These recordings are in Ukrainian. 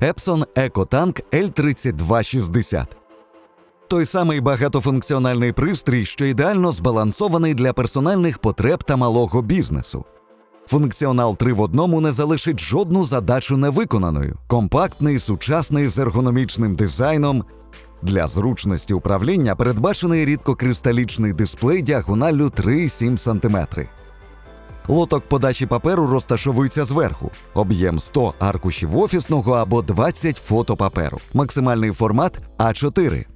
Epson EcoTank L3260. Той самий багатофункціональний пристрій, що ідеально збалансований для персональних потреб та малого бізнесу. Функціонал 3 в одному не залишить жодну задачу невиконаною. Компактний, сучасний з ергономічним дизайном. Для зручності управління передбачений рідкокристалічний дисплей діагоналлю 3,7 см. Лоток подачі паперу розташовується зверху. Об'єм 100 аркушів офісного або 20 фото паперу. Максимальний формат А4.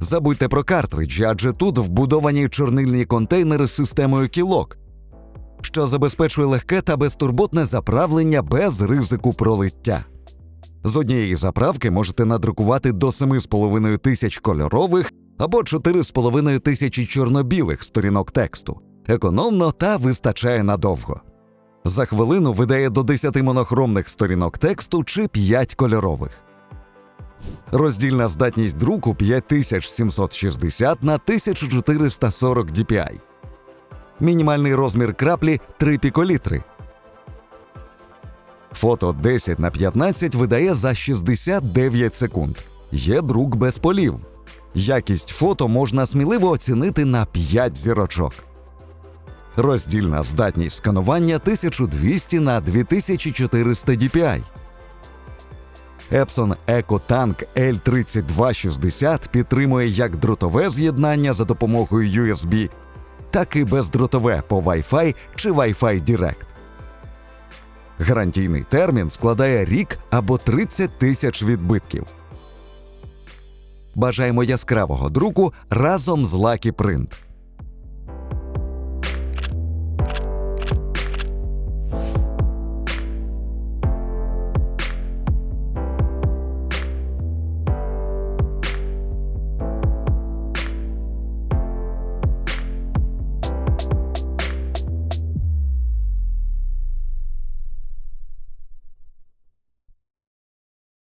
Забудьте про картриджі, адже тут вбудовані чорнильні контейнери з системою кілок, що забезпечує легке та безтурботне заправлення без ризику пролиття. З однієї заправки можете надрукувати до 7,5 тисяч кольорових або 4,5 тисячі чорно-білих сторінок тексту. Економно та вистачає надовго. За хвилину видає до 10 монохромних сторінок тексту чи 5 кольорових. Роздільна здатність друку 5760 на 1440 dpi. Мінімальний розмір краплі 3 піколітри. Фото 10 на 15 видає за 69 секунд. Є друк без полів. Якість фото можна сміливо оцінити на 5 зірочок. Роздільна здатність сканування 1200 на 2400 dpi. Epson EcoTank L3260 підтримує як дротове з'єднання за допомогою USB, так і бездротове по Wi-Fi чи Wi-Fi Direct. Гарантійний термін складає рік або 30 тисяч відбитків. Бажаємо яскравого друку разом з Lucky Print.